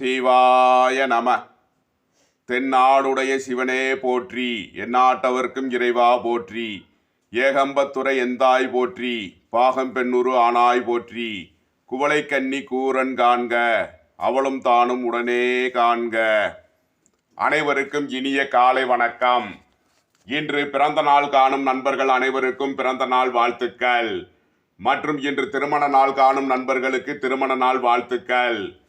சிவாய நம. தென்னாடுடைய சிவனே போற்றி எந்நாட்டவர்க்கும் இறைவா போற்றி ஏகம்பத்துறை எந்தாய் போற்றி பாகம் பெண்ணுரு ஆனாய் போற்றி குவளை கன்னி கூரன் காண்க அவளும் தானும் உடனே காண்க. அனைவருக்கும் இனிய காலை வணக்கம். இன்று பிறந்த நாள் காணும் நண்பர்கள் அனைவருக்கும் பிறந்த நாள் வாழ்த்துக்கள். மற்றும் இன்று திருமண நாள் காணும் நண்பர்களுக்கு திருமண நாள் வாழ்த்துக்கள்.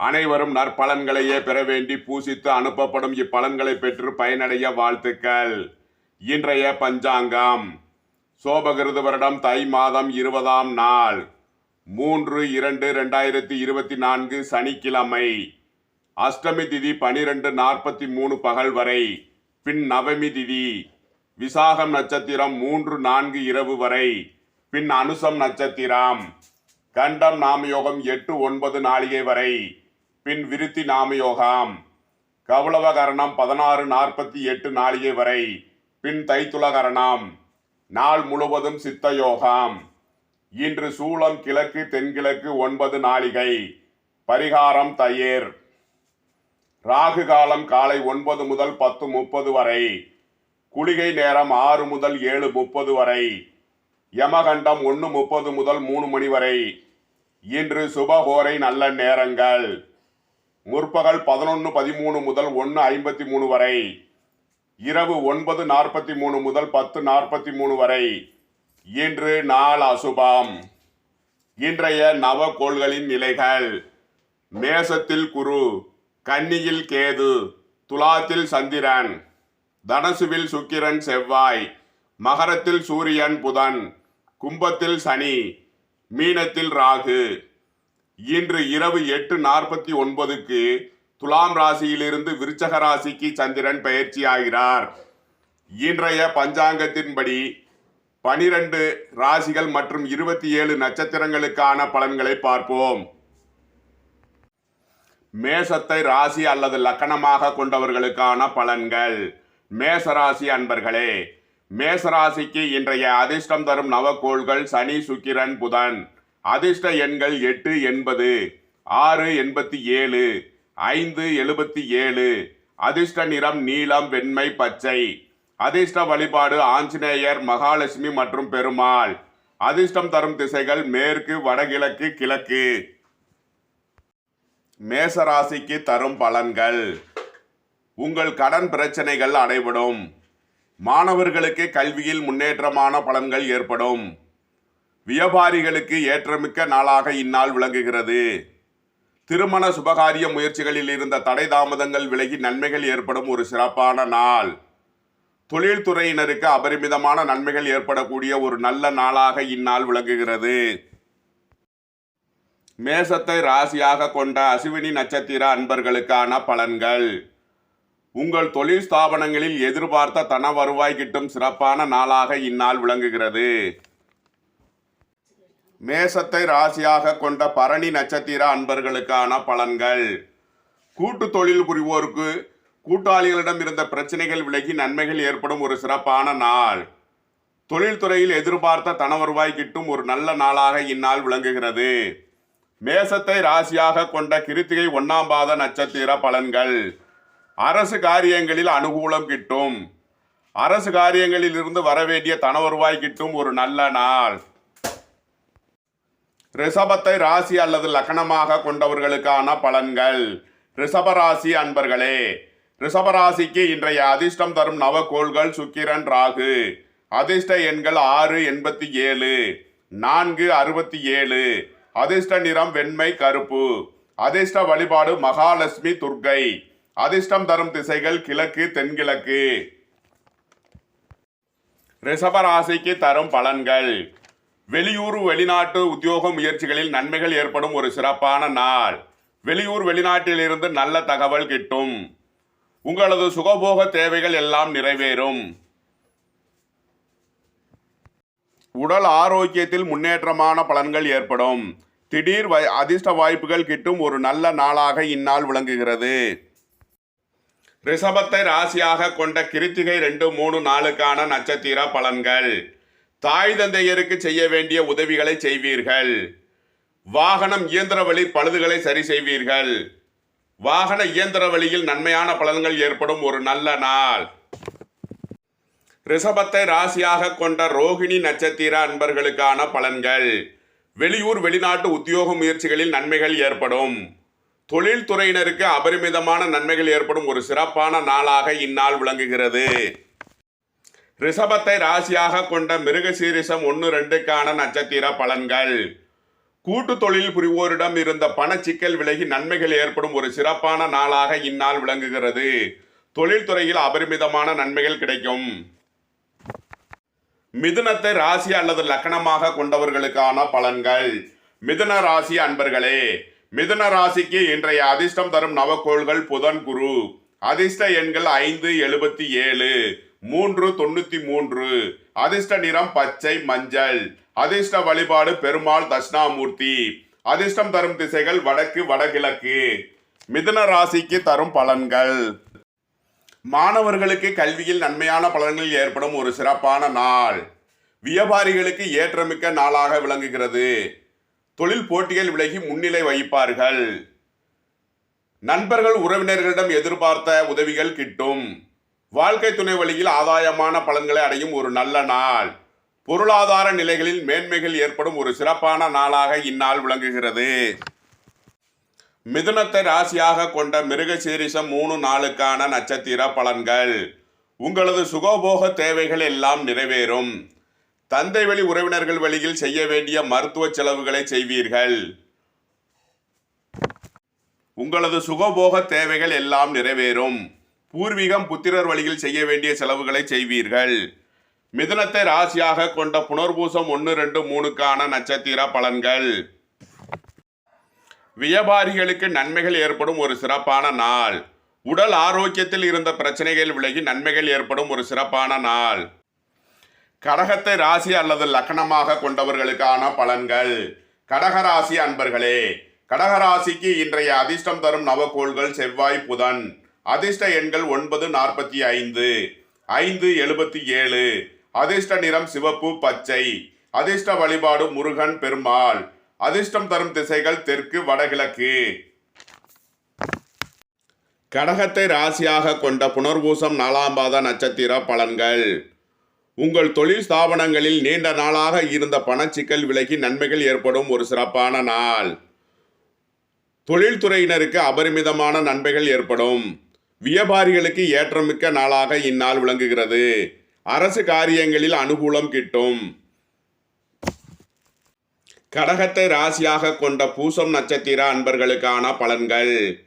அனைவரும் நற்பலன்களையே பெற வேண்டி பூசித்து அனுப்பப்படும் இப்பலன்களை பெற்று பயனடைய வாழ்த்துக்கள். இன்றைய பஞ்சாங்கம். சோபகிருது வருடம் தை மாதம் இருபதாம் நாள். மூன்று இரண்டு ரெண்டாயிரத்தி இருபத்தி நான்கு சனிக்கிழமை. அஷ்டமி திதி பனிரெண்டு நாற்பத்தி மூணு பகல் வரை. பின் நவமி திதி. விசாகம் நட்சத்திரம் மூன்று நான்கு இரவு வரை. பின் அனுசம் நட்சத்திரம். கண்டம் நாமயோகம் எட்டு ஒன்பது நாளிகை வரை. பின் விருத்தி நாமயோகம் கவுளவகரணம் பதினாறு நாற்பத்தி எட்டு நாளிகை வரை பின் தைத்துலகரணம். நாள் முழுவதும் சித்தயோகாம் இன்று சூளம் கிழக்கு தென்கிழக்கு ஒன்பது நாளிகை. பரிகாரம் தயிர். ராகு காலம் காலை ஒன்பது முதல் பத்து முப்பது வரை. குளிகை நேரம் ஆறு முதல் ஏழு முப்பது வரை. யமகண்டம் ஒன்று முப்பது முதல் மூணு மணி வரை. இன்று சுபகோரை நல்ல நேரங்கள். முற்பகல் பதினொன்று பதிமூணு முதல் ஒன்று ஐம்பத்தி மூணு வரை. இரவு ஒன்பது நாற்பத்தி மூணு முதல் பத்து நாற்பத்தி மூணு வரை. இன்று நாள் அசுபம். இன்றைய நவக்கோள்களின் நிலைகள். மேசத்தில் குரு கன்னியில் கேது துலாத்தில் சந்திரன் தனசுவில் சுக்கிரன் செவ்வாய் மகரத்தில் சூரியன் புதன் கும்பத்தில் சனி மீனத்தில் ராகு. இன்று இரவு எட்டு நாற்பத்தி ஒன்பதுக்கு துலாம் ராசியிலிருந்து விருச்சக ராசிக்கு சந்திரன் பயிற்சியாகிறார் இன்றைய பஞ்சாங்கத்தின்படி பனிரெண்டு ராசிகள் மற்றும் இருபத்தி ஏழு நட்சத்திரங்களுக்கான பலன்களை பார்ப்போம். மேசத்தை ராசி அல்லது லக்கணமாக கொண்டவர்களுக்கான பலன்கள். மேசராசி அன்பர்களே மேசராசிக்கு இன்றைய அதிர்ஷ்டம் தரும் நவக்கோள்கள் சனி சுக்கிரன் புதன். அதிர்ஷ்ட எண்கள் எட்டு எண்பது ஆறு எண்பத்தி ஏழு ஐந்து எழுபத்தி ஏழு. அதிர்ஷ்ட நிறம் நீலம் வெண்மை பச்சை. அதிர்ஷ்ட வழிபாடு ஆஞ்சநேயர் மகாலட்சுமி மற்றும் பெருமாள். அதிர்ஷ்டம் தரும் திசைகள் மேற்கு வடகிழக்கு கிழக்கு. மேசராசிக்கு தரும் பலன்கள். உங்கள் கடன் பிரச்சனைகள் அடைபடும். மாணவர்களுக்கு கல்வியில் முன்னேற்றமான பலன்கள் ஏற்படும். வியாபாரிகளுக்கு ஏற்றமிக்க நாளாக இந்நாள் விளங்குகிறது. திருமண சுபகாரிய முயற்சிகளில் இருந்த தடை தாமதங்கள் விலகி நன்மைகள் ஏற்படும் ஒரு சிறப்பான நாள். தொழில்துறையினருக்கு அபரிமிதமான நன்மைகள் ஏற்படக்கூடிய ஒரு நல்ல நாளாக இந்நாள் விளங்குகிறது. மேசத்தை ராசியாக கொண்ட அசுவினி நட்சத்திர அன்பர்களுக்கான பலன்கள். உங்கள் தொழில் ஸ்தாபனங்களில் எதிர்பார்த்த தன வருவாய் கிட்டும் சிறப்பான நாளாக இந்நாள் விளங்குகிறது. மேசத்தை ராசியாக கொண்ட பரணி நட்சத்திர அன்பர்களுக்கான பலன்கள். கூட்டு தொழில் புரிவோருக்கு கூட்டாளிகளிடம் இருந்த பிரச்சனைகள் விலகி நன்மைகள் ஏற்படும் ஒரு சிறப்பான நாள். தொழில்துறையில் எதிர்பார்த்த தன வருவாய் கிட்டும் ஒரு நல்ல நாளாக இந்நாள் விளங்குகிறது. மேசத்தை ராசியாக கொண்ட கிருத்திகை ஒன்னாம் பாத நட்சத்திர பலன்கள். அரசு காரியங்களில் அனுகூலம் கிட்டும். அரசு காரியங்களில் இருந்து வரவேண்டிய தன வருவாய் கிட்டும் ஒரு நல்ல நாள். ரிஷபத்தை ராசி அல்லது லக்கணமாக கொண்டவர்களுக்கான பலன்கள். ரிஷபராசி அன்பர்களே ரிஷபராசிக்கு இன்றைய அதிர்ஷ்டம் தரும் நவகோள்கள் சுக்கிரன் ராகு. அதிர்ஷ்ட எண்கள் ஆறு எண்பத்தி ஏழு நான்கு அறுபத்தி ஏழு அதிர்ஷ்ட நிறம் வெண்மை கருப்பு அதிர்ஷ்ட வழிபாடு மகாலட்சுமி துர்க்கை அதிர்ஷ்டம் தரும் திசைகள் கிழக்கு தென்கிழக்கு. ரிஷபராசிக்கு தரும் பலன்கள். வெளியூர் வெளிநாட்டு உத்தியோக முயற்சிகளில் நன்மைகள் ஏற்படும் ஒரு சிறப்பான நாள். வெளியூர் வெளிநாட்டிலிருந்து நல்ல தகவல் கிட்டும். உங்களது சுகபோக தேவைகள் எல்லாம் நிறைவேறும். உடல் ஆரோக்கியத்தில் முன்னேற்றமான பலன்கள் ஏற்படும். திடீர் வை அதிர்ஷ்ட வாய்ப்புகள் கிட்டும் ஒரு நல்ல நாளாக இந்நாள் விளங்குகிறது. ரிஷபத்தை ராசியாக கொண்ட கிருத்திகை ரெண்டு மூணு நாளுக்கான நட்சத்திர பலன்கள். தாய் தந்தையருக்கு செய்ய வேண்டிய உதவிகளை செய்வீர்கள். வாகனம் இயந்திர வழி பழுதுகளை சரி செய்வீர்கள். வாகன இயந்திர வழியில் நன்மையான பலன்கள் ஏற்படும் ஒரு நல்ல நாள். ரிஷபத்தை ராசியாக கொண்ட ரோகிணி நட்சத்திர அன்பர்களுக்கான பலன்கள். வெளியூர் வெளிநாட்டு உத்தியோக முயற்சிகளில் நன்மைகள் ஏற்படும். தொழில்துறையினருக்கு அபரிமிதமான நன்மைகள் ஏற்படும் ஒரு சிறப்பான நாளாக இந்நாள் விளங்குகிறது. ரிஷபத்தை ராசியாக கொண்ட மிருகசீரிசம் ஒன்று ரெண்டுக்கான நட்சத்திர பலன்கள். கூட்டு தொழில் புரிவோரிடம் இருந்த பணச்சிக்கல் விலகி நன்மைகள் ஏற்படும் ஒரு சிறப்பான நாளாக இந்நாள் விளங்குகிறது. தொழில்துறையில் அபரிமிதமான நன்மைகள் கிடைக்கும். மிதுனத்தை ராசி அல்லது லக்கணமாக கொண்டவர்களுக்கான பலன்கள். மிதுன ராசி அன்பர்களே மிதுன ராசிக்கு இன்றைய அதிர்ஷ்டம் தரும் நவக்கோள்கள் புதன் குரு. அதிர்ஷ்ட எண்கள் ஐந்து எழுபத்தி ஏழு. மூன்று தொண்ணூத்தி மூன்று. அதிர்ஷ்ட நிறம் பச்சை மஞ்சள். அதிர்ஷ்ட வழிபாடு பெருமாள் தட்சிணாமூர்த்தி. அதிர்ஷ்டம் தரும் திசைகள் வடக்கு வடகிழக்கு. மிதுன ராசிக்கு தரும் பலன்கள். மாணவர்களுக்கு கல்வியில் நன்மையான பலன்கள் ஏற்படும் ஒரு சிறப்பான நாள். வியாபாரிகளுக்கு ஏற்றமிக்க நாளாக விளங்குகிறது. தொழில் போட்டிகள் விலகி முன்னிலை வகிப்பார்கள். நண்பர்கள் உறவினர்களிடம் எதிர்பார்த்த உதவிகள் கிட்டும். வாழ்க்கை துணை வழியில் ஆதாயமான பலன்களை அடையும் ஒரு நல்ல நாள். பொருளாதார நிலைகளில் மேன்மைகள் ஏற்படும் ஒரு சிறப்பான நாளாக இந்நாள் விளங்குகிறது. மிதுனத்தை ராசியாக கொண்ட மிருகசீரிசம் மூணு நாளுக்கான நட்சத்திர பலன்கள். உங்களது சுகபோக தேவைகள் எல்லாம் நிறைவேறும். தந்தை வழி உறவினர்கள் வழியில் செய்ய வேண்டிய மருத்துவ செலவுகளை செய்வீர்கள். உங்களது சுகபோக தேவைகள் எல்லாம் நிறைவேறும். பூர்வீகம் புத்திரர் வழியில் செய்ய வேண்டிய செலவுகளை செய்வீர்கள். மிதுனத்தை ராசியாக கொண்ட புனர்பூசம் ஒன்று ரெண்டு மூணுக்கான நட்சத்திர பலன்கள். வியாபாரிகளுக்கு நன்மைகள் ஏற்படும் ஒரு சிறப்பான நாள். உடல் ஆரோக்கியத்தில் இருந்த பிரச்சனைகள் விலகி நன்மைகள் ஏற்படும் ஒரு சிறப்பான நாள். கடகத்தை ராசி அல்லது லக்னமாக கொண்டவர்களுக்கான பலன்கள். கடகராசி அன்பர்களே கடகராசிக்கு இன்றைய அதிர்ஷ்டம் தரும் நவக்கோள்கள் செவ்வாய் புதன். அதிர்ஷ்ட எண்கள் ஒன்பது நாற்பத்தி ஐந்து. ஐந்து எழுபத்தி ஏழு. அதிர்ஷ்ட நிறம் சிவப்பு பச்சை. அதிர்ஷ்ட வழிபாடு முருகன் பெருமாள். அதிர்ஷ்டம் தரும் திசைகள் தெற்கு வடகிழக்கு. கடகத்தை ராசியாக கொண்ட புனர்பூசம் நாலாம் பாத நட்சத்திர பலன்கள். உங்கள் தொழில் ஸ்தாபனங்களில் நீண்ட நாளாக இருந்த பணச்சிக்கல் விலகி நன்மைகள் ஏற்படும் ஒரு சிறப்பான நாள். தொழில்துறையினருக்கு அபரிமிதமான நன்மைகள் ஏற்படும். வியாபாரிகளுக்கு ஏற்றமிக்க நாளாக இந்நாள் விளங்குகிறது. அரசு காரியங்களில் அனுகூலம் கிட்டும். கடகத்தை ராசியாக கொண்ட பூசம் நட்சத்திர அன்பர்களுக்கான பலன்கள்.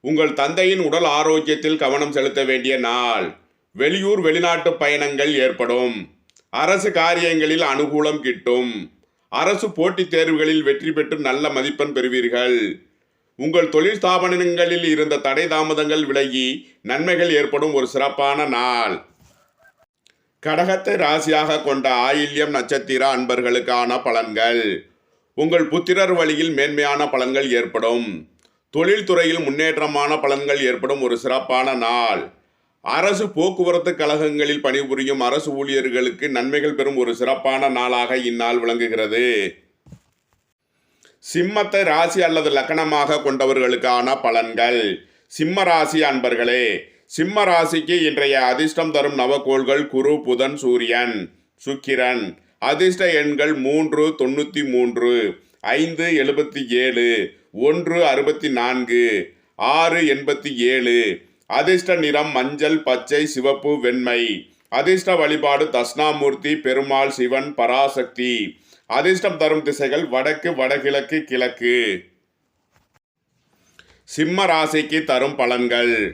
உங்கள் தந்தையின் உடல் ஆரோக்கியத்தில் கவனம் செலுத்த வேண்டிய நாள். வெளியூர் வெளிநாட்டு பயணங்கள் ஏற்படும். அரசு காரியங்களில் அனுகூலம் கிட்டும். அரசு போட்டித் தேர்வுகளில் வெற்றி பெற்று நல்ல மதிப்பெண் பெறுவீர்கள். உங்கள் தொழில் ஸ்தாபனங்களில் இருந்த தடை தாமதங்கள் விலகி நன்மைகள் ஏற்படும் ஒரு சிறப்பான நாள். கடகத்தை ராசியாக கொண்ட ஆயில்யம் நட்சத்திர அன்பர்களுக்கான பலன்கள். உங்கள் புத்திரர் வழியில் மேன்மையான பலன்கள் ஏற்படும். தொழில்துறையில் முன்னேற்றமான பலன்கள் ஏற்படும் ஒரு சிறப்பான நாள். அரசு போக்குவரத்து கழகங்களில் பணிபுரியும் அரசு ஊழியர்களுக்கு நன்மைகள் பெறும் ஒரு சிறப்பான நாளாக இந்நாள் விளங்குகிறது. சிம்மத்தை ராசி அல்லது லக்கணமாக கொண்டவர்களுக்கான பலன்கள். சிம்ம ராசி அன்பர்களே சிம்ம ராசிக்கு இன்றைய அதிர்ஷ்டம் தரும் நவக்கோள்கள் குரு புதன் சூரியன் சுக்கிரன். அதிர்ஷ்ட எண்கள் மூன்று தொண்ணூற்றி மூன்று ஐந்து எழுபத்தி ஏழு ஒன்று அறுபத்தி நான்கு ஆறு எண்பத்தி ஏழு. அதிர்ஷ்ட நிறம் மஞ்சள் பச்சை சிவப்பு வெண்மை. அதிர்ஷ்ட வழிபாடு தட்சிணாமூர்த்தி பெருமாள் சிவன் பராசக்தி. அதிர்ஷ்டம் தரும் திசைகள் வடக்கு வடகிழக்கு கிழக்கு. சிம்ம ராசிக்கு தரும் பலன்கள்.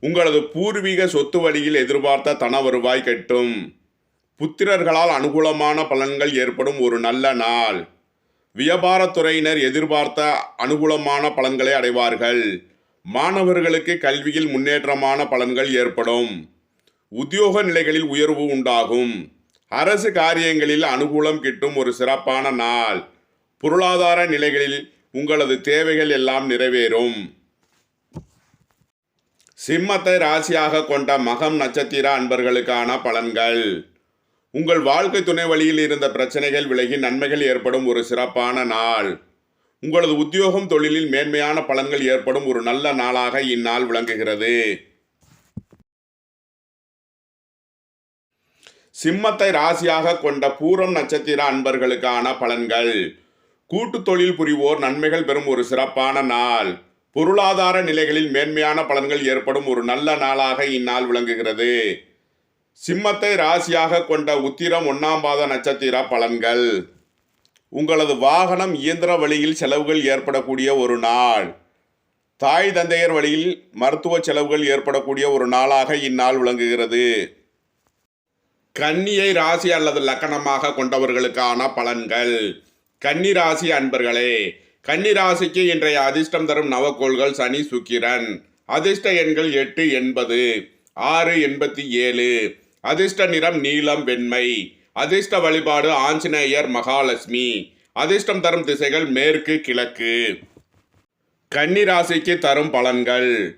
உங்களது பூர்வீக சொத்து வழியில் எதிர்பார்த்த தன வருவாய் கட்டும். புத்திரர்களால் அனுகூலமான பலன்கள் ஏற்படும் ஒரு நல்ல நாள். வியாபாரத்துறையினர் எதிர்பார்த்த அனுகூலமான பலன்களை அடைவார்கள். மாணவர்களுக்கு கல்வியில் முன்னேற்றமான பலன்கள் ஏற்படும். உத்தியோக நிலைகளில் உயர்வு உண்டாகும். அரசு காரியங்களில் அனுகூலம் கிட்டும் ஒரு சிறப்பான நாள். பொருளாதார நிலைகளில் உங்களது தேவைகள் எல்லாம் நிறைவேறும். சிம்மத்தை ராசியாக கொண்ட மகம் நட்சத்திர அன்பர்களுக்கான பலன்கள். உங்கள் வாழ்க்கை துணை வழியில் இருந்த பிரச்சனைகள் விலகி நன்மைகள் ஏற்படும் ஒரு சிறப்பான நாள். உங்களது உத்தியோகம் தொழிலில் மேன்மையான பலன்கள் ஏற்படும் ஒரு நல்ல நாளாக இந்நாள் விளங்குகிறது. சிம்மத்தை ராசியாக கொண்ட பூரம் நட்சத்திர அன்பர்களுக்கான பலன்கள். கூட்டு தொழில் புரிவோர் நன்மைகள் பெறும் ஒரு சிறப்பான நாள். பொருளாதார நிலைகளில் மேன்மையான பலன்கள் ஏற்படும் ஒரு நல்ல நாளாக இந்நாள் விளங்குகிறது. சிம்மத்தை ராசியாக கொண்ட உத்திரம் ஒன்னாம் பாத நட்சத்திர பலன்கள். உங்களது வாகனம் இயந்திர வழியில் செலவுகள் ஏற்படக்கூடிய ஒரு நாள். தாய் தந்தையர் வழியில் மருத்துவ செலவுகள் ஏற்படக்கூடிய ஒரு நாளாக இந்நாள் விளங்குகிறது. கன்னியை ராசி அல்லது லக்கணமாக கொண்டவர்களுக்கான பலன்கள். கன்னி ராசி அன்பர்களே கன்னி ராசிக்கு இன்றைய அதிர்ஷ்டம் தரும் நவக்கோள்கள் சனி சுக்கிரன். அதிர்ஷ்ட எண்கள் எட்டு எண்பது ஆறு எண்பத்தி ஏழு. அதிர்ஷ்ட நிறம் நீலம் வெண்மை. அதிர்ஷ்ட வழிபாடு ஆஞ்சநேயர் மகாலட்சுமி. அதிர்ஷ்டம் தரும் திசைகள் மேற்கு கிழக்கு. கன்னி ராசிக்கு தரும் பலன்கள்.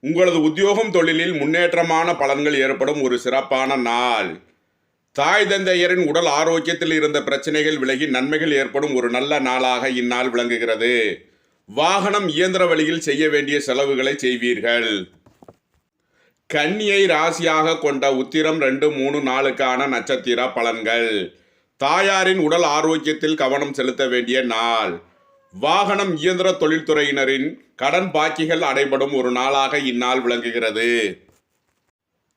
உங்களது உத்தியோகம் தொழிலில் முன்னேற்றமான பலன்கள் ஏற்படும் ஒரு சிறப்பான நாள். தாய் தந்தையரின் உடல் ஆரோக்கியத்தில் இருந்த பிரச்சனைகள் விலகி நன்மைகள் ஏற்படும் ஒரு நல்ல நாளாக இந்நாள் விளங்குகிறது. வாகனம் இயந்திர வழியில் செய்ய வேண்டிய செலவுகளை செய்வீர்கள். கன்னியை ராசியாக கொண்ட உத்திரம் ரெண்டு மூணு நாளுக்கான நட்சத்திர பலன்கள். தாயாரின் உடல் ஆரோக்கியத்தில் கவனம் செலுத்த வேண்டிய நாள். வாகனம் இயந்திர தொழில்துறையினரின் கடன் பாக்கிகள் அடைபடும் ஒரு நாளாக இந்நாள் விளங்குகிறது.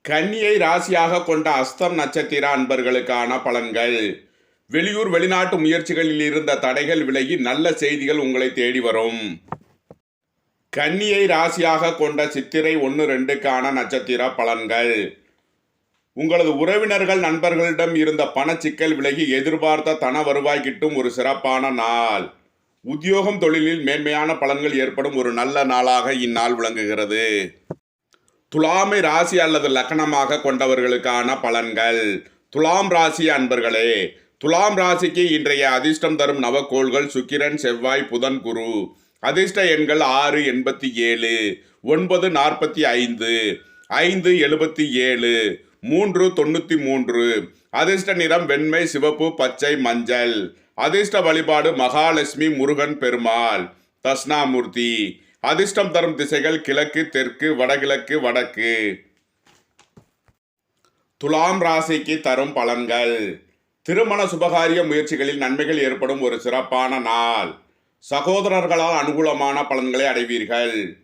கன்னியை ராசியாக கொண்ட அஸ்தம் நட்சத்திர அன்பர்களுக்கான பலன்கள். வெளியூர் வெளிநாட்டு முயற்சிகளில் இருந்த தடைகள் விலகி நல்ல செய்திகள் உங்களை தேடி வரும். கன்னியை ராசியாக கொண்ட சித்திரை ஒன்று ரெண்டுக்கான நட்சத்திர பலன்கள். உங்களது உறவினர்கள் நண்பர்களிடம் இருந்த பணச்சிக்கல் விலகி எதிர்பார்த்த தன வருவாய் கிட்டும் ஒரு சிறப்பான நாள். உத்தியோகம் தொழிலில் மேன்மையான பலன்கள் ஏற்படும் ஒரு நல்ல நாளாக இந்நாள் விளங்குகிறது. துலாமை ராசி அல்லது லக்கணமாக கொண்டவர்களுக்கான பலன்கள். துலாம் ராசி அன்பர்களே துலாம் ராசிக்கு இன்றைய அதிர்ஷ்டம் தரும் நவக்கோள்கள் சுக்கிரன் செவ்வாய் புதன் குரு. அதிர்ஷ்ட எண்கள் ஆறு எண்பத்தி ஏழு ஒன்பது நாற்பத்தி ஐந்து ஐந்து எழுபத்தி ஏழு மூன்று தொண்ணூற்றி மூன்று. அதிர்ஷ்ட நிறம் வெண்மை சிவப்பு பச்சை மஞ்சள். அதிர்ஷ்ட வழிபாடு மகாலட்சுமி முருகன் பெருமாள். தஸ்னாமூர்த்தி அதிர்ஷ்டம் தரும் திசைகள் கிழக்கு தெற்கு வடகிழக்கு வடக்கு. துலாம் ராசிக்கு தரும் பலன்கள். திருமண சுபகாரிய முயற்சிகளில் நன்மைகள் ஏற்படும் ஒரு சிறப்பான நாள். சகோதரர்களால் அனுகூலமான பலன்களை அடைவீர்கள்.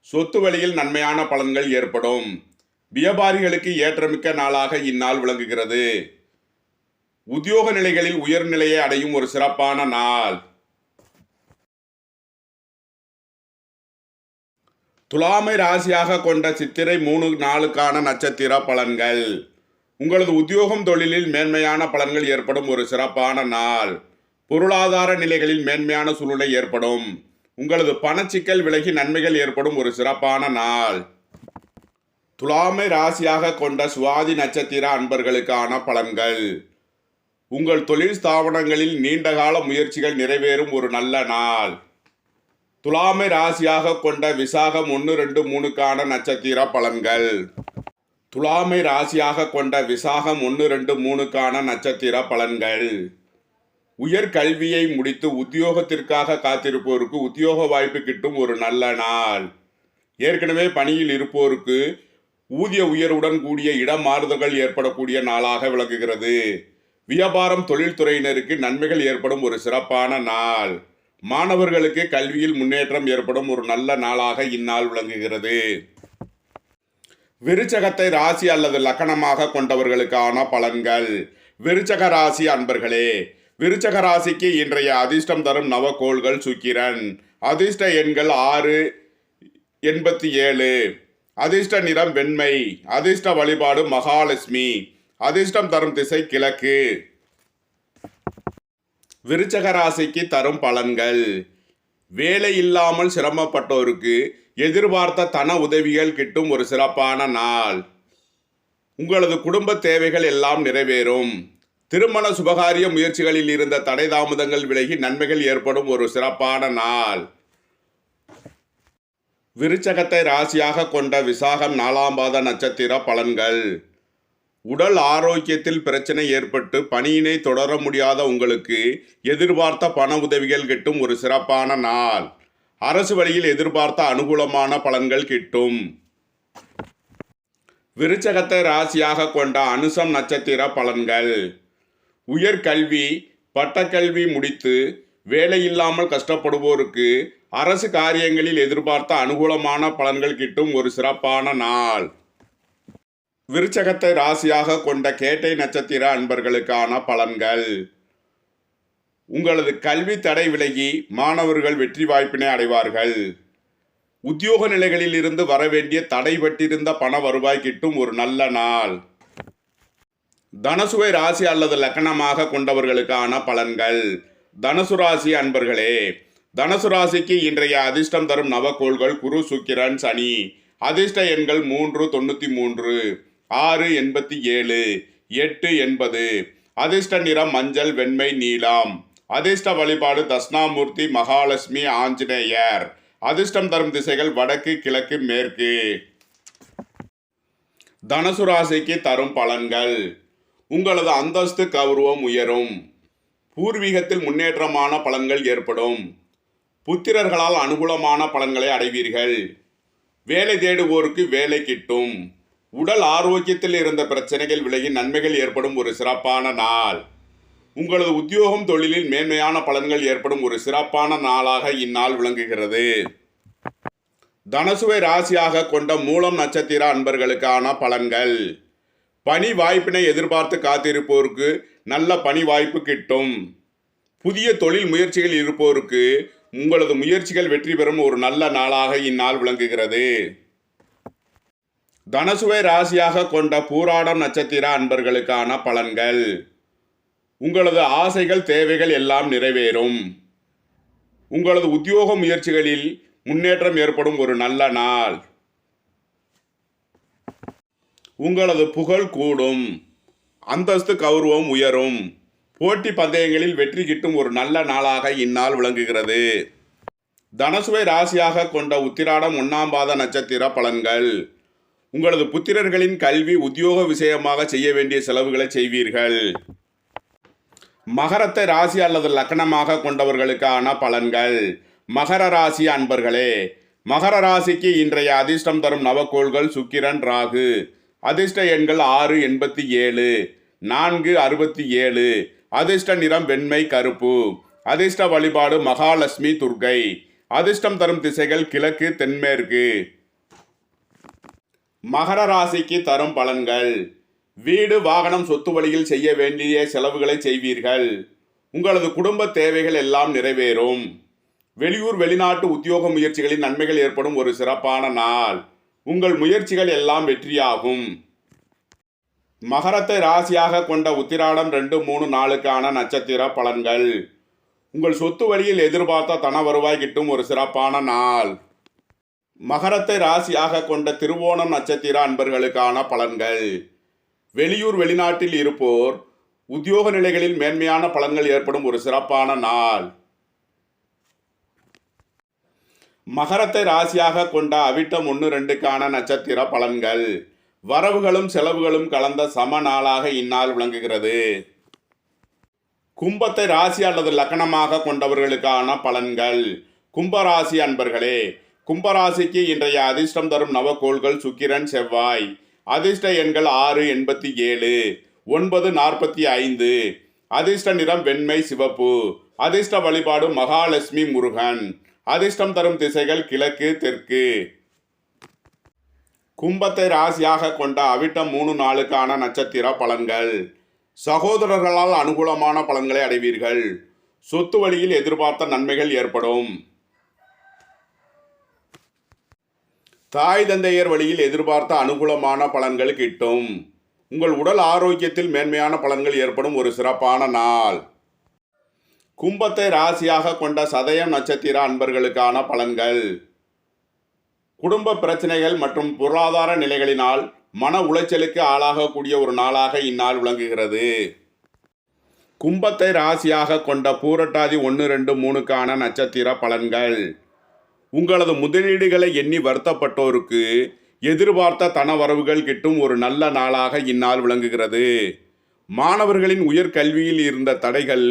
சொத்து வழியில் நன்மையான பலன்கள் ஏற்படும். வியாபாரிகளுக்கு ஏற்றமிக்க நாளாக இந்நாள் விளங்குகிறது. உத்தியோக நிலைகளில் உயர்நிலையை அடையும் ஒரு சிறப்பான நாள். துலாமை ராசியாக கொண்ட சித்திரை மூணு நாளுக்கான நட்சத்திர பலன்கள். உங்களது உத்தியோகம் தொழிலில் மேன்மையான பலன்கள் ஏற்படும் ஒரு சிறப்பான நாள். பொருளாதார நிலைகளில் மேன்மையான சூழ்நிலை ஏற்படும். உங்களது பணச்சிக்கல் விலகி நன்மைகள் ஏற்படும் ஒரு சிறப்பான நாள். துலாமை ராசியாக கொண்ட சுவாதி நட்சத்திர அன்பர்களுக்கான பலன்கள். உங்கள் தொழில் ஸ்தாபனங்களில் நீண்டகால முயற்சிகள் நிறைவேறும் ஒரு நல்ல நாள். துலாமை ராசியாக கொண்ட விசாகம் ஒன்று ரெண்டு மூணுக்கான நட்சத்திர பலன்கள். துலாமை ராசியாக கொண்ட விசாகம் ஒன்று ரெண்டு மூணுக்கான நட்சத்திர பலன்கள். உயர் கல்வியை முடித்து உத்தியோகத்திற்காக காத்திருப்போருக்கு உத்தியோக வாய்ப்பு கிட்டும் ஒரு நல்ல நாள். ஏற்கனவே பணியில் இருப்போருக்கு ஊதிய உயர்வுடன் கூடிய இடம் மாறுதல்கள் ஏற்படக்கூடிய நாளாக விளங்குகிறது. வியாபாரம் தொழில்துறையினருக்கு நன்மைகள் ஏற்படும் ஒரு சிறப்பான நாள். மாணவர்களுக்கு கல்வியில் முன்னேற்றம் ஏற்படும் ஒரு நல்ல நாளாக இந்நாள் விளங்குகிறது. விருச்சகத்தை ராசி அல்லது லக்கணமாக கொண்டவர்களுக்கான பலன்கள். விருச்சக ராசி அன்பர்களே விருச்சக ராசிக்கு இன்றைய அதிர்ஷ்டம் தரும் நவக்கோள்கள் சுக்கிரன். அதிர்ஷ்ட எண்கள் ஆறு எண்பத்தி ஏழு. அதிர்ஷ்ட நிறம் வெண்மை அதிர்ஷ்ட வழிபாடு மகாலட்சுமி. அதிர்ஷ்டம் தரும் திசை கிழக்கு. விருச்சக ராசிக்கு தரும் பலன்கள். வேலை இல்லாமல் சிரமப்பட்டோருக்கு எதிர்பார்த்த தன உதவிகள் கிட்டும் ஒரு சிறப்பான நாள். உங்களது குடும்ப தேவைகள் எல்லாம் நிறைவேறும். திருமண சுபகாரிய முயற்சிகளில் இருந்த தடை தாமதங்கள் விலகி நன்மைகள் ஏற்படும் ஒரு சிறப்பான நாள். விருச்சகத்தை ராசியாக கொண்ட விசாகம் நாலாம் பாத நட்சத்திர பலன்கள். உடல் ஆரோக்கியத்தில் பிரச்சனை ஏற்பட்டு பணியினை தொடர முடியாத உங்களுக்கு எதிர்பார்த்த பண உதவிகள் கிட்டும் ஒரு சிறப்பான நாள். அரசு வழியில் எதிர்பார்த்த அனுகூலமான பலன்கள் கிட்டும். விருச்சகத்தை ராசியாக கொண்ட அனுசம் நட்சத்திர பலன்கள். உயர்கல்வி பட்டக்கல்வி முடித்து வேலையில்லாமல் கஷ்டப்படுவோருக்கு அரசு காரியங்களில் எதிர்பார்த்த அனுகூலமான பலன்கள் கிட்டும் ஒரு சிறப்பான நாள். விருச்சகத்தை ராசியாக கொண்ட கேட்டை நட்சத்திர அன்பர்களுக்கான பலன்கள். உங்களது கல்வி தடை விலகி மாணவர்கள் வெற்றி வாய்ப்பினை அடைவார்கள். உத்தியோக நிலைகளில் இருந்து வரவேண்டிய தடைபட்டிருந்த பண வருவாய் கிட்டும் ஒரு நல்ல நாள். தனசுவை ராசி அல்லது லக்கணமாக கொண்டவர்களுக்கான பலன்கள். தனுசு ராசி அன்பர்களே தனுசு ராசிக்கு இன்றைய அதிர்ஷ்டம் தரும் நவக்கோள்கள் குரு சுக்கிரன் சனி. அதிர்ஷ்ட எண்கள் மூன்று தொண்ணூற்றி மூன்று. ஆறு எண்பத்தி ஏழு எட்டு எண்பது. அதிர்ஷ்ட நிறம் மஞ்சள் வெண்மை நீலம். அதிர்ஷ்ட வழிபாடு தஸ்னாமூர்த்தி மகாலட்சுமி ஆஞ்சநேயர். அதிர்ஷ்டம் தரும் திசைகள் வடக்கு கிழக்கு மேற்கு. தனுசு ராசிக்கு தரும் பலன்கள். உங்களது அந்தஸ்து கௌரவம் உயரும். பூர்வீகத்தில் முன்னேற்றமான பலன்கள் ஏற்படும். புத்திரர்களால் அனுகூலமான பலன்களை அடைவீர்கள். வேலை தேடுவோருக்கு வேலை கிட்டும். உடல் ஆரோக்கியத்தில் இருந்த பிரச்சனைகள் விலகி நன்மைகள் ஏற்படும் ஒரு சிறப்பான நாள். உங்களது உத்தியோகம் தொழிலில் மேன்மையான பலன்கள் ஏற்படும் ஒரு சிறப்பான நாளாக இந்நாள் விளங்குகிறது. தனசுவை ராசியாக கொண்ட மூலம் நட்சத்திர அன்பர்களுக்கான பலன்கள். பணி வாய்ப்பினை எதிர்பார்த்து காத்திருப்போருக்கு நல்ல பணி வாய்ப்பு கிட்டும். புதிய தொழில் முயற்சிகள் இருப்போருக்கு உங்களது முயற்சிகள் வெற்றி பெறும் ஒரு நல்ல நாளாக இந்நாள் விளங்குகிறது. தனசுவை ராசியாக கொண்ட பூராடம் நட்சத்திர அன்பர்களுக்கான பலன்கள். உங்களது ஆசைகள் தேவைகள் எல்லாம் நிறைவேறும். உங்களது உத்தியோக முயற்சிகளில் முன்னேற்றம் ஏற்படும் ஒரு நல்ல நாள். உங்களது புகழ் கூடும். அந்தஸ்து கௌரவம் உயரும். போட்டி பந்தயங்களில் வெற்றி கிட்டும் ஒரு நல்ல நாளாக இந்நாள் விளங்குகிறது. தனசுவை ராசியாக கொண்ட உத்திராடம் ஒன்னாம் பாத நட்சத்திர பலன்கள். உங்களது புத்திரர்களின் கல்வி உத்தியோக விஷயமாக செய்ய வேண்டிய செலவுகளை செய்வீர்கள். மகரத்தை ராசி அல்லது லக்கணமாக கொண்டவர்களுக்கான பலன்கள். மகர ராசி அன்பர்களே மகர ராசிக்கு இன்றைய அதிர்ஷ்டம் தரும் நவக்கோள்கள் சுக்கிரன் ராகு. அதிர்ஷ்ட எண்கள் ஆறு எண்பத்தி ஏழு நான்கு அறுபத்தி ஏழு. அதிர்ஷ்ட நிறம் வெண்மை கருப்பு. அதிர்ஷ்ட வழிபாடு மகாலட்சுமி துர்கை. அதிர்ஷ்டம் தரும் திசைகள் கிழக்கு தென்மேற்கு. மகர ராசிக்கு தரும் பலன்கள். வீடு வாகனம் சொத்து வழியில் செய்ய வேண்டிய செலவுகளை செய்வீர்கள். உங்களது குடும்ப தேவைகள் எல்லாம் நிறைவேறும். வெளியூர் வெளிநாட்டு உத்தியோக முயற்சிகளின் நன்மைகள் ஏற்படும் ஒரு சிறப்பான நாள். உங்கள் முயற்சிகள் எல்லாம் வெற்றியாகும். மகரத்தை ராசியாக கொண்ட உத்திராடம் ரெண்டு மூணு நாளுக்கான நட்சத்திர பலன்கள். உங்கள் சொத்து வழியில் எதிர்பார்த்த தன வருவாய் கிட்டும் ஒரு சிறப்பான நாள். மகரத்தை ராசியாக கொண்ட திருவோணம் நட்சத்திர அன்பர்களுக்கான பலன்கள். வெளியூர் வெளிநாட்டில் இருப்போர் உத்தியோக நிலைகளில் மேன்மையான பலன்கள் ஏற்படும் ஒரு சிறப்பான நாள். மகரத்தை ராசியாக கொண்ட அவிட்டம் ஒன்று ரெண்டுக்கான நட்சத்திர பலன்கள். வரவுகளும் செலவுகளும் கலந்த சம நாளாக இந்நாள் விளங்குகிறது. கும்பத்தை ராசி அல்லது லக்கணமாக கொண்டவர்களுக்கான பலன்கள். கும்பராசி அன்பர்களே கும்பராசிக்கு இன்றைய அதிர்ஷ்டம் தரும் நவக்கோள்கள் சுக்கிரன் செவ்வாய். அதிர்ஷ்ட எண்கள் ஆறு எண்பத்தி ஏழு ஒன்பது நாற்பத்தி ஐந்து. அதிர்ஷ்ட நிறம் வெண்மை சிவப்பு. அதிர்ஷ்ட வழிபாடு மகாலட்சுமி முருகன். அதிர்ஷ்டம் தரும் திசைகள் கிழக்கு தெற்கு. கும்பத்தை ராசியாக கொண்ட அவிட்டம் மூணு நாளுக்கான நட்சத்திர பலன்கள். சகோதரர்களால் அனுகூலமான பலன்களை அடைவீர்கள். சொத்து வழியில் எதிர்பார்த்த நன்மைகள் ஏற்படும். தாய் தந்தையர் வழியில் எதிர்பார்த்த அனுகூலமான பலன்கள் கிட்டும். உங்கள் உடல் ஆரோக்கியத்தில் மேன்மையான பலன்கள் ஏற்படும் ஒரு சிறப்பான நாள். கும்பத்தை ராசியாக கொண்ட சதயம் நட்சத்திர அன்பர்களுக்கான பலன்கள். குடும்ப பிரச்சனைகள் மற்றும் பொருளாதார நிலைகளினால் மன உளைச்சலுக்கு ஆளாகக்கூடிய ஒரு நாளாக இந்நாள் விளங்குகிறது. கும்பத்தை ராசியாக கொண்ட பூரட்டாதி ஒன்று ரெண்டு மூணுக்கான நட்சத்திர பலன்கள். உங்களது முதலீடுகளை எண்ணி வருத்தப்பட்டோருக்கு எதிர்பார்த்த தன வரவுகள் கிட்டும் ஒரு நல்ல நாளாக இந்நாள் விளங்குகிறது. மாணவர்களின் உயர்கல்வியில் இருந்த தடைகள்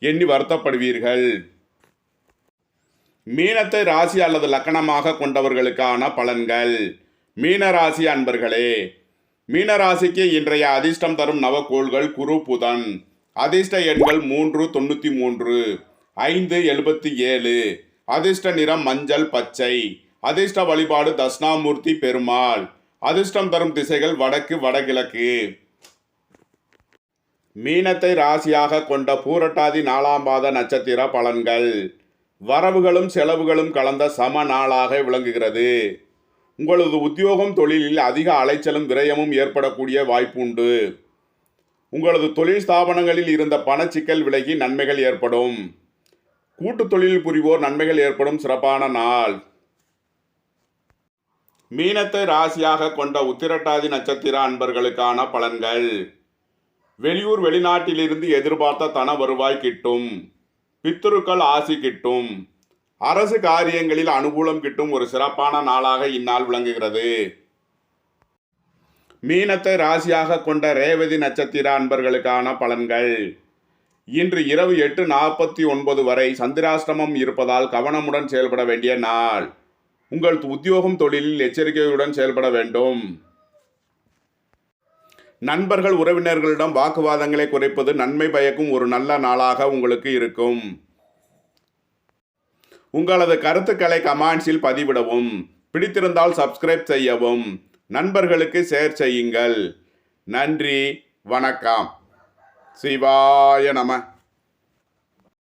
எண்ணி வருத்தப்படுவீர்கள். மீனத்தை ராசி அல்லது லக்கணமாக கொண்டவர்களுக்கான பலன்கள். மீனராசி அன்பர்களே மீனராசிக்கு இன்றைய அதிர்ஷ்டம் தரும் நவக்கோள்கள் குரு புதன். அதிர்ஷ்ட எண்கள் மூன்று தொண்ணூற்றி மூன்று ஐந்து எழுபத்தி ஏழு. அதிர்ஷ்ட நிறம் மஞ்சள் பச்சை. அதிர்ஷ்ட வழிபாடு தட்சிணாமூர்த்தி பெருமாள். அதிர்ஷ்டம் தரும் திசைகள் வடக்கு வடகிழக்கு. மீனத்தை ராசியாக கொண்ட பூரட்டாதி நாலாம் பாத நட்சத்திர பலன்கள். வரவுகளும் செலவுகளும் கலந்த சம நாளாக விளங்குகிறது. உங்களது உத்தியோகம் தொழிலில் அதிக அலைச்சலும் விரயமும் ஏற்படக்கூடிய வாய்ப்பு உண்டு உங்களது தொழில் ஸ்தாபனங்களில் இருந்த பணச்சிக்கல் விலகி நன்மைகள் ஏற்படும். கூட்டு தொழில் புரிவோர் நன்மைகள் ஏற்படும் சிறப்பான நாள். மீனத்தை ராசியாக கொண்ட உத்திரட்டாதி நட்சத்திர அன்பர்களுக்கான பலன்கள். வெளியூர் வெளிநாட்டிலிருந்து எதிர்பார்த்த தன வருவாய் கிட்டும் பித்துருக்கள் ஆசி கிட்டும் அரசு காரியங்களில் அனுகூலம் கிட்டும் ஒரு சிறப்பான நாளாக இந்நாள் விளங்குகிறது. மீனத்தை ராசியாக கொண்ட ரேவதி நட்சத்திர அன்பர்களுக்கான பலன்கள். இன்று இரவு எட்டு நாற்பத்தி ஒன்பது வரை சந்திராஷ்டமம் இருப்பதால் கவனமுடன் செயல்பட வேண்டிய நாள். உங்கள் உத்தியோகம் தொழிலில் எச்சரிக்கையுடன் செயல்பட வேண்டும். நண்பர்கள் உறவினர்களிடம் வாக்குவாதங்களை குறைப்பது நன்மை பயக்கும் ஒரு நல்ல நாளாக உங்களுக்கு இருக்கும். உங்களது கருத்துக்களை கமெண்ட்ஸில் பதிவிடவும் பிடித்திருந்தால் சப்ஸ்கிரைப் செய்யவும் நண்பர்களுக்கு ஷேர் செய்யுங்கள். நன்றி வணக்கம். சிவாய நம